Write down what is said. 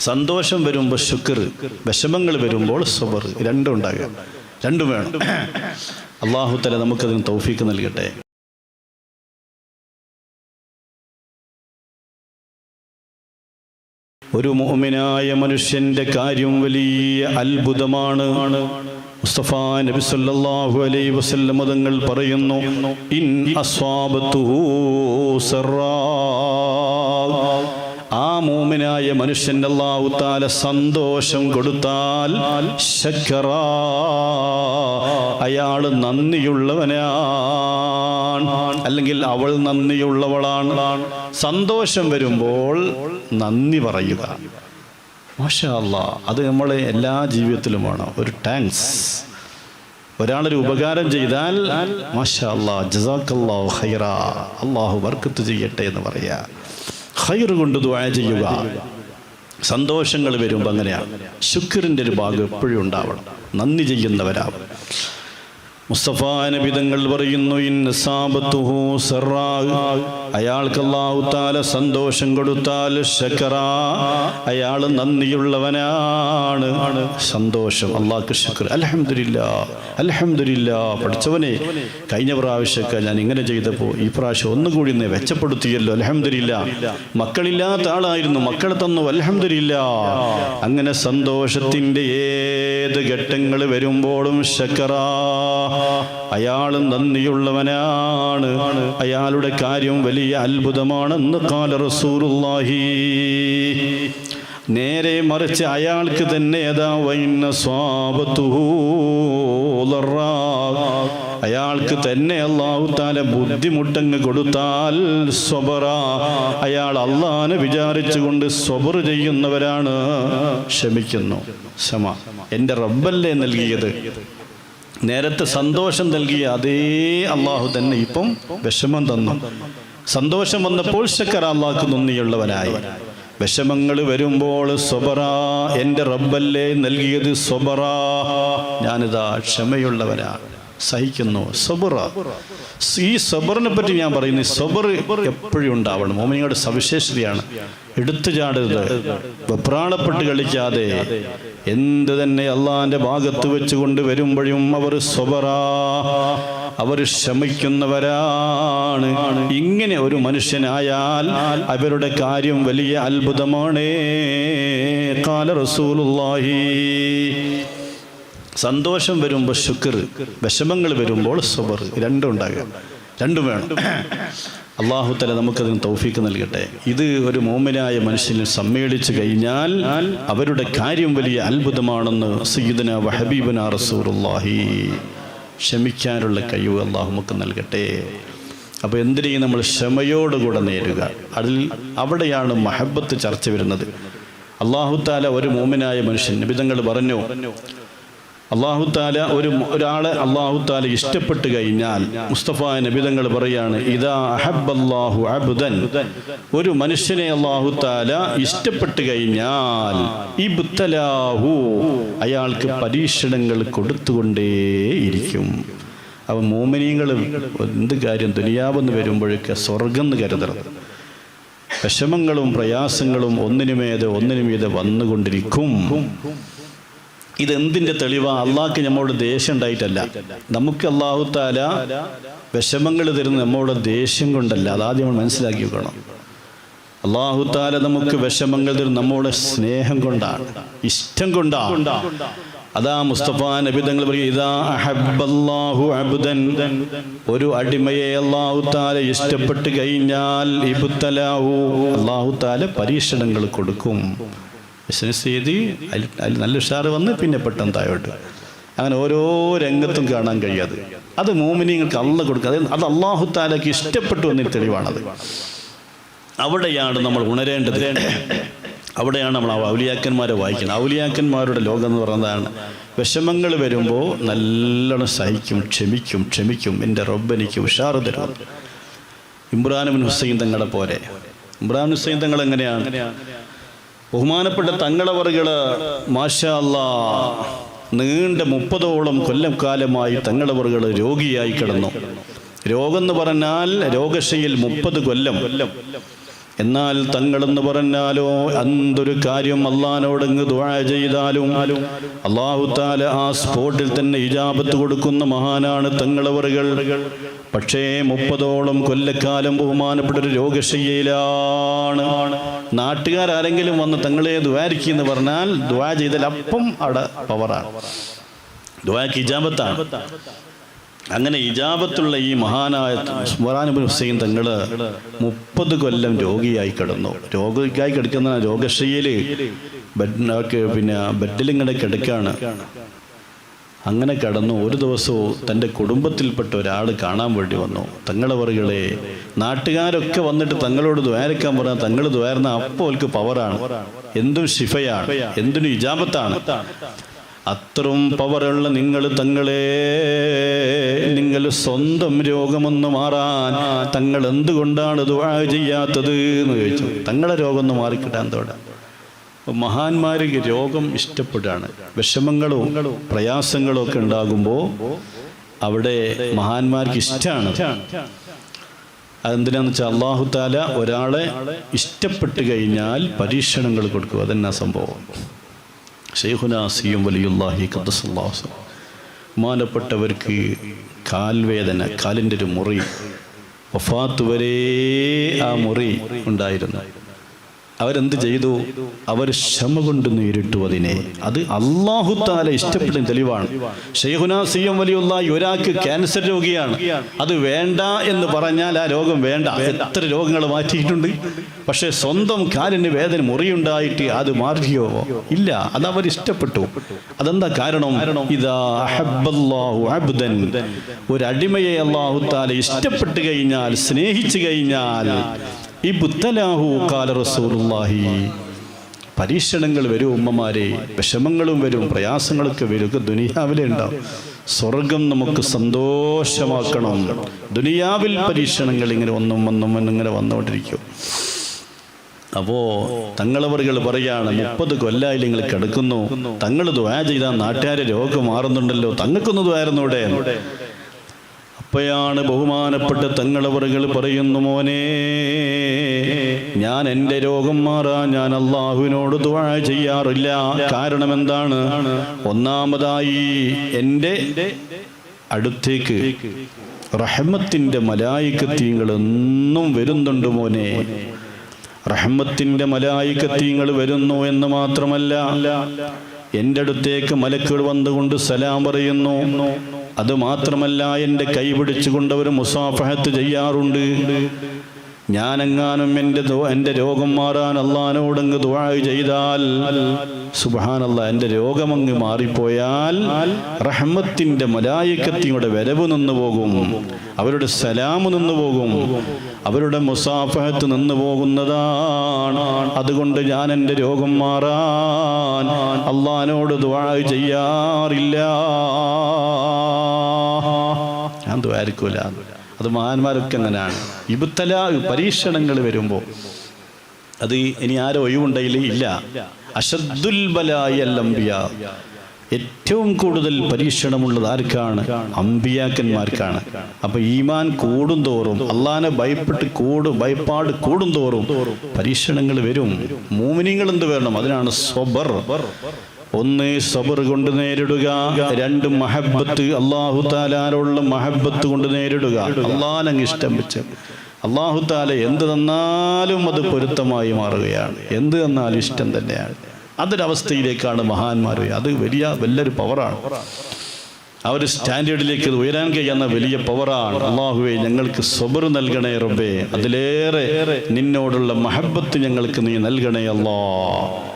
സന്തോഷം വരുമ്പോൾ ശുക്ർ വിഷമങ്ങൾ വരുമ്പോൾ സബർ രണ്ടും ഉണ്ടാകുക. രണ്ടും വേണം. അള്ളാഹു തല നമുക്കതിന് തൗഫീക്ക് നൽകട്ടെ. ഒരു മോമിനായ മനുഷ്യന്റെ കാര്യം വലിയ അത്ഭുതമാണ്. മുസ്തഫ നബി സല്ലല്ലാഹു അലൈഹി വസല്ലം തങ്ങൾ പറയുന്നു ഇൻ അസ്വാബത്തു സറാ. മൂമിനായ മനുഷ്യൻ അല്ലാഹു താല സന്തോഷം കൊടുത്താൽ ശക്കറാ. അയാൾ നന്ദിയുള്ളവനാണ്. അല്ലെങ്കിൽ അവൾ നന്ദിയുള്ളവളാണ്. സന്തോഷം വരുമ്പോൾ നന്ദി പറയുക. മാഷാ അത് നമ്മളെ എല്ലാ ജീവിതത്തിലും വേണം ഒരു ടാങ്ക്സ് ഒരാളൊരു ഉപകാരം ചെയ്താൽ മാഷാ അല്ലാ ജസാക്കല്ലാഹു ഹൈറ അള്ളാഹു വർക്കത്ത് ചെയ്യട്ടെ എന്ന് പറയാ. ഹൈർ കൊണ്ട് ദുആ ചെയ്യുക. സന്തോഷങ്ങൾ വരുമ്പോൾ അങ്ങനെയാണ് ശുക്രിന്റെ ഒരു ഭാഗം എപ്പോഴും ഉണ്ടാവണം. നന്ദി ചെയ്യുന്നവരാവും മുസ്തഫ നബിതങ്ങൾ പറയുന്നു ഇന്ന സാബത്തുഹു സറാ അയാൾക്ക് അല്ലാഹു താല സന്തോഷം കൊടുത്താൽ ശക്കറ. അയാൾ നന്ദിയുള്ളവനാണ്. സന്തോഷം. അള്ളാഹ്ക്ക് ശുക്ർ അലഹമില്ല അലഹമില്ല പഠിച്ചവനെ കഴിഞ്ഞ പ്രാവശ്യമൊക്കെ ഞാൻ ഇങ്ങനെ ചെയ്തപ്പോൾ ഈ പ്രാവശ്യം ഒന്നുകൂടി നിന്ന് മെച്ചപ്പെടുത്തിയല്ലോ. അലഹമില്ല മക്കളില്ലാത്ത ആളായിരുന്നു. മക്കളെ തന്നു. അലഹമില്ല അങ്ങനെ സന്തോഷത്തിന്റെ ഏത് ഘട്ടങ്ങൾ വരുമ്പോഴും ശക്കറ. അയാൾ നന്ദിയുള്ളവനാണ്. അയാളുടെ കാര്യം വലിയ അത്ഭുതമാണെന്ന് കാല റസൂറുല്ലാഹി നേരെ മറിച്ച് അയാൾക്ക് തന്നെ ഏതാ? വൈന്ന സ്വാപത്തുഹൂ ളറാ. അയാൾക്ക് തന്നെ അള്ളാഹു താല ബുദ്ധിമുട്ടങ്ങ് കൊടുത്താൽ സ്വബറ. അയാൾ അള്ളാനെ വിചാരിച്ചുകൊണ്ട് സ്വബർ ചെയ്യുന്നവരാണ്. ക്ഷമിക്കുന്നു. ക്ഷമ. എന്റെ റബ്ബല്ലേ നൽകിയത്? നേരത്തെ സന്തോഷം നൽകിയ അതേ അള്ളാഹു തന്നെ ഇപ്പം വിഷമം തന്നു. സന്തോഷം വന്നപ്പോൾ ശക്കർ അള്ളാഹ്ക്ക് നന്ദിയുള്ളവനായി. വിഷമങ്ങൾ വരുമ്പോൾ സ്വബറ എന്റെ റബ്ബല്ലേ നൽകിയത് സ്വബറ. ഞാനിതാ ക്ഷമയുള്ളവനാണ് സഹിക്കുന്നു. സബറ ഈ സബറിനെ പറ്റി ഞാൻ പറയുന്നു സബർ എപ്പോഴും ഉണ്ടാവണം. മോമിനിയുടെ സവിശേഷതയാണ്. എടുത്തു ചാടരുത് വെപ്രാളപ്പെട്ട് കളിക്കാതെ. എന്ത് തന്നെ അള്ളാന്റെ ഭാഗത്ത് വെച്ചുകൊണ്ട് വരുമ്പോഴും അവർ സ്വബറാ അവർ ക്ഷമിക്കുന്നവരാണ്. ഇങ്ങനെ ഒരു മനുഷ്യനായാൽ അവരുടെ കാര്യം വലിയ അത്ഭുതമാണ്. കാല റസൂലുള്ളാഹി സന്തോഷം വരുമ്പോൾ ശുക്ർ വിഷമങ്ങൾ വരുമ്പോൾ സുബർ രണ്ടും ഉണ്ടാകുക. രണ്ടും വേണം. അള്ളാഹു തല നമുക്കതിന് തൗഫീക്ക് നൽകട്ടെ. ഇത് ഒരു മോമനായ മനുഷ്യന് സമ്മേളിച്ചു കഴിഞ്ഞാൽ അവരുടെ കാര്യം വലിയ അത്ഭുതമാണെന്ന് സയ്യിദന വഹബീബന റസൂറുല്ലാഹി ക്ഷമിക്കാനുള്ള കഴിവ് അള്ളാഹു നമുക്ക് നൽകട്ടെ. അപ്പോൾ എന്തിനേയും നമ്മൾ ക്ഷമയോടുകൂടെ നേരുക? അതിൽ അവിടെയാണ് മഹബത്ത് ചർച്ച വരുന്നത്. അള്ളാഹു താല ഒരു മോമിനായ മനുഷ്യൻ നിബിതങ്ങൾ പറഞ്ഞു അള്ളാഹു താല ഒരു ഒരാളെ അള്ളാഹു താല ഇഷ്ടപ്പെട്ട് കഴിഞ്ഞാൽ മുസ്തഫ നബിതങ്ങൾ പറയാണ് ഇതാ അഹബല്ലാഹു അബുദൻ. ഒരു മനുഷ്യനെ അള്ളാഹു താല ഇഷ്ടപ്പെട്ട് കഴിഞ്ഞാൽ ഇബ്തലാഹു അയാൾക്ക് പരീക്ഷണങ്ങൾ കൊടുത്തുകൊണ്ടേയിരിക്കും അവ മോമിനിയങ്ങൾ എന്ത് കാര്യം ദുനിയാവെന്ന് വരുമ്പോഴൊക്കെ സ്വർഗം എന്ന് കരുതരുത്. വിഷമങ്ങളും പ്രയാസങ്ങളും ഒന്നിനുമേത് ഒന്നിനുമേത് വന്നുകൊണ്ടിരിക്കും. ഇതെന്തിന്റെ തെളിവാ? അള്ളാഹ്ക്ക് നമ്മോട് ദേഷ്യം ഉണ്ടായിട്ടല്ല നമുക്ക് അള്ളാഹു താല വിഷമങ്ങൾ തരുന്ന നമ്മോട് ദേഷ്യം കൊണ്ടല്ല. അതാദ്യം നമ്മൾ മനസ്സിലാക്കി വെക്കണം. അള്ളാഹു താല നമുക്ക് വിഷമങ്ങൾ തരും നമ്മുടെ സ്നേഹം കൊണ്ടാണ്. ഇഷ്ടം കൊണ്ടാണ്. അതാ മുസ്തഫ നബി തങ്ങൾ അബ്ദൻ. ഒരു അടിമയെ അള്ളാഹു താല ഇഷ്ടപ്പെട്ട് കഴിഞ്ഞാൽ അള്ളാഹു താല പരീക്ഷണങ്ങൾ കൊടുക്കും. ബിസിനസ് ചെയ്ത് അതിൽ നല്ല ഉഷാറ് വന്ന് പിന്നെ പെട്ടെന്ന് താഴോട്ട്. അങ്ങനെ ഓരോ രംഗത്തും കാണാൻ കഴിയാതെ. അത് മോമിനിങ്ങൾക്ക് അള്ള കൊടുക്കുക. അത് അള്ളാഹു താലയ്ക്ക് ഇഷ്ടപ്പെട്ടു എന്നൊരു തെളിവാണത്. അവിടെയാണ് നമ്മൾ ഉണരേണ്ടത്. അവിടെയാണ് നമ്മൾ ഔലിയാക്കന്മാരെ വായിക്കുന്നത്. ഔലിയാക്കന്മാരുടെ ലോകം എന്ന് പറയുന്നതാണ് വിഷമങ്ങൾ വരുമ്പോൾ നല്ലോണം സഹിക്കും ക്ഷമിക്കും ക്ഷമിക്കും. എന്റെ റബ്ബെനിക്ക് ഉഷാർ തരും ഇമ്രാനുബിൻ ഹുസൈൻ തങ്ങളെ പോലെ. ഇമ്രാൻ ഹുസൈൻ തങ്ങൾ എങ്ങനെയാണ്? ബഹുമാനപ്പെട്ട തങ്ങളവറുകൾ മാഷാ അല്ലാ നീണ്ട മുപ്പതോളം കൊല്ലം കാലമായി തങ്ങളവറുകൾ രോഗിയായി കിടന്നു. രോഗം എന്ന് പറഞ്ഞാൽ രോഗശയിൽ മുപ്പത് കൊല്ലം. എന്നാൽ തങ്ങളെന്ന് പറഞ്ഞാലോ എന്തൊരു കാര്യം അള്ളഹാനോടങ്ങ് ദുആ ചെയ്താലും അള്ളാഹു താല ആ സ്പോട്ടിൽ തന്നെ ഇജാബത്ത് കൊടുക്കുന്ന മഹാനാണ് തങ്ങളവറുകൾ പക്ഷേ മുപ്പതോളം കൊല്ലക്കാലം ബഹുമാനപ്പെട്ട ഒരു രോഗശയ്യയിലാണ്. നാട്ടുകാരാരെങ്കിലും വന്ന് തങ്ങളെ ദ്വാരിക്കി എന്ന് പറഞ്ഞാൽ ദ്വാ ചെയ്താൽ അപ്പം അവിടെ പവറാണ്. ദ്വാക്ക് ഇജാബത്താണ്. അങ്ങനെ ഇജാബത്തുള്ള ഈ മഹാനായ സുമറാനുബിൻ ഹുസൈൻ തങ്ങൾ മുപ്പത് കൊല്ലം രോഗിയായി കിടന്നു. രോഗിയായി കിടക്കുന്ന രോഗശയ്യയിൽ ബെഡ് പിന്നെ ബെഡിലിങ്ങനെ കിടക്കാണ്. അങ്ങനെ കടന്നു. ഒരു ദിവസവും തന്റെ കുടുംബത്തിൽപ്പെട്ട ഒരാൾ കാണാൻ വേണ്ടി വന്നു. തങ്ങളെ തങ്ങളവറുകളെ നാട്ടുകാരൊക്കെ വന്നിട്ട് തങ്ങളോട് ദ്വാരക്കാൻ പറഞ്ഞാൽ തങ്ങൾ ദ്വാരുന്ന അപ്പോൾ അവർക്ക് പവറാണ് എന്തും ഷിഫയാണ് എന്തിനും ഇജാബത്താണ്. അത്രയും പവറുള്ള നിങ്ങൾ തങ്ങളെ നിങ്ങൾ സ്വന്തം രോഗമൊന്ന് മാറാൻ തങ്ങൾ എന്തുകൊണ്ടാണ് ദുആ ചെയ്യാത്തത് എന്ന് ചോദിച്ചു. തങ്ങളെ രോഗം ഒന്ന് മാറിക്കിട്ടാൻ തോടാ മഹാന്മാർക്ക് രോഗം ഇഷ്ടപ്പെടുകയാണ് വിഷമങ്ങളും പ്രയാസങ്ങളും ഒക്കെ ഉണ്ടാകുമ്പോൾ അവിടെ മഹാന്മാർക്ക് ഇഷ്ടമാണ് അതെന്തിനാന്ന് വെച്ചാൽ അള്ളാഹു താല ഒരാളെ ഇഷ്ടപ്പെട്ട് കഴിഞ്ഞാൽ പരീക്ഷണങ്ങൾ കൊടുക്കും. അതെന്നാ സംഭവം? ഷെയ്ഖുന സിയും വലിയുല്ലാഹി ഖദ്ദസുല്ലാഹു മാനപ്പെട്ടവർക്ക് കാൽവേദന കാലിന്റെ ഒരു മുറി വഫാത്ത് വരെ ആ മുറി ഉണ്ടായിരുന്നു. അവരെന്ത് ചെയ്തു? അവർ ക്ഷമ കൊണ്ട് നേരിട്ടു അതിനെ. അത് അള്ളാഹു താല ഇഷ്ടപ്പെടുന്ന തെളിവാണ്. ഷെയ്ഖുന എം വലിയുള്ള ഒരാൾക്ക് ക്യാൻസർ രോഗിയാണ്. അത് വേണ്ട എന്ന് പറഞ്ഞാൽ ആ രോഗം വേണ്ട. എത്ര രോഗങ്ങൾ മാറ്റിയിട്ടുണ്ട്. പക്ഷേ സ്വന്തം കാലിന് വേദന മുറിയുണ്ടായിട്ട് അത് മാറിയോ? ഇല്ല. അത് അവർ ഇഷ്ടപ്പെട്ടു. അതെന്താ കാരണം? ഇതാ അബ്ദൻ. ഒരു അടിമയെ അള്ളാഹു താല ഇഷ്ടപ്പെട്ട് കഴിഞ്ഞാൽ സ്നേഹിച്ചു കഴിഞ്ഞാൽ റസൂലുള്ളാഹി. പരീക്ഷണങ്ങൾ വരും ഉമ്മമാരെ വിഷമങ്ങളും വരും പ്രയാസങ്ങളൊക്കെ വരും. ഒക്കെ ദുനിയാവിലെ ഉണ്ടാവും. സ്വർഗം നമുക്ക് സന്തോഷമാക്കണം. ദുനിയാവിൽ പരീക്ഷണങ്ങൾ ഇങ്ങനെ ഒന്നും ഒന്നും ഇങ്ങനെ വന്നുകൊണ്ടിരിക്കും. അപ്പോ തങ്ങളവറുകൾ പറയാണ് മുപ്പത് കൊല്ലായി നിങ്ങൾ കിടക്കുന്നു. തങ്ങൾ ദ്വാ ചെയ്താൽ നാട്ടുകാരെ രോഗം മാറുന്നുണ്ടല്ലോ. തങ്ങൾക്കൊന്ന് ദ്വാരുന്നൂടെ അപ്പോഴാണ് ബഹുമാനപ്പെട്ട തങ്ങളവറുകൾ പറയുന്നു മോനെ ഞാൻ എന്റെ രോഗം മാറാൻ ഞാൻ അള്ളാഹുവിനോട് തുഴ ചെയ്യാറില്ല. കാരണം എന്താണ്? ഒന്നാമതായി എന്റെ അടുത്തേക്ക് റഹ്മത്തിന്റെ മലായിക്കത്തീങ്ങൾ എന്നും വരുന്നുണ്ട് മോനെ. റഹ്മത്തിന്റെ മലായിക്കത്തീങ്ങൾ വരുന്നു എന്ന് മാത്രമല്ല എന്റെ അടുത്തേക്ക് മലക്കുകൾ വന്നുകൊണ്ട് സലാം പറയുന്നു. അത് മാത്രമല്ല എന്റെ കൈ പിടിച്ചുകൊണ്ട് അവർ മുസാഫഹത്ത് ചെയ്യാറുണ്ട്. ഞാനെങ്ങാനും എന്റെ എന്റെ രോഗം മാറാൻ അള്ളഹാനോടങ്ങ് ദുആ ചെയ്താൽ സുബാനല്ല എന്റെ രോഗമങ്ങ് മാറിപ്പോയാൽ റഹ്മത്തിന്റെ മലായിക്കത്തിയുടെ വരവ് നിന്നു പോകും അവരുടെ സലാമ് നിന്നു പോകും അവരുടെ മുസാഫഹത്ത് നിന്നു പോകുന്നതാണ്. അതുകൊണ്ട് ഞാൻ എന്റെ രോഗം മാറാൻ അള്ളഹാനോട് ദുആ ചെയ്യാറില്ല. ഞാൻ ദ്വാരിക്കൂല അത് മഹാന്മാരൊക്കെ അങ്ങനെയാണ്. ഇബുത്തല പരീക്ഷണങ്ങൾ വരുമ്പോൾ അത് ഇനി ആരോ ഒഴിവുണ്ടെങ്കിൽ ഇല്ല. അഷദ്ദുൽ ബലായ അംബിയ ഏറ്റവും കൂടുതൽ പരീക്ഷണമുള്ളത് ആർക്കാണ്? അമ്പിയാക്കന്മാർക്കാണ്. അപ്പൊ ഈമാൻ കൂടും തോറും അള്ളാനെ ഭയപ്പെട്ട് കൂടും ഭയപ്പാട് കൂടും തോറും പരീക്ഷണങ്ങൾ വരും. മൂമിനിങ്ങൾ എന്ത് വേണം അതിനാണ് സ്വബർ. ഒന്ന് സബർ കൊണ്ട് നേരിടുക രണ്ട് മഹബത്ത് അള്ളാഹു താലാനുള്ള മഹബത്ത് കൊണ്ട് നേരിടുക. അള്ളാഹനങ്ങ് ഇഷ്ടം വെച്ച്. അള്ളാഹു താല എന്ത് തന്നാലും അത് പൊരുത്തമായി മാറുകയാണ്. എന്ത് തന്നാലും ഇഷ്ടം തന്നെയാണ്. അതൊരവസ്ഥയിലേക്കാണ് മഹാന്മാർ അത് വലിയ വലിയൊരു പവറാണ്. ആ ഒരു സ്റ്റാൻഡേർഡിലേക്ക് ഉയരാൻ കഴിയുന്ന വലിയ പവറാണ്. അള്ളാഹുവെ ഞങ്ങൾക്ക് സ്വബർ നൽകണേ റബ്ബേ. അതിലേറെ നിന്നോടുള്ള മഹബത്ത് ഞങ്ങൾക്ക് നീ നൽകണേ അല്ലാ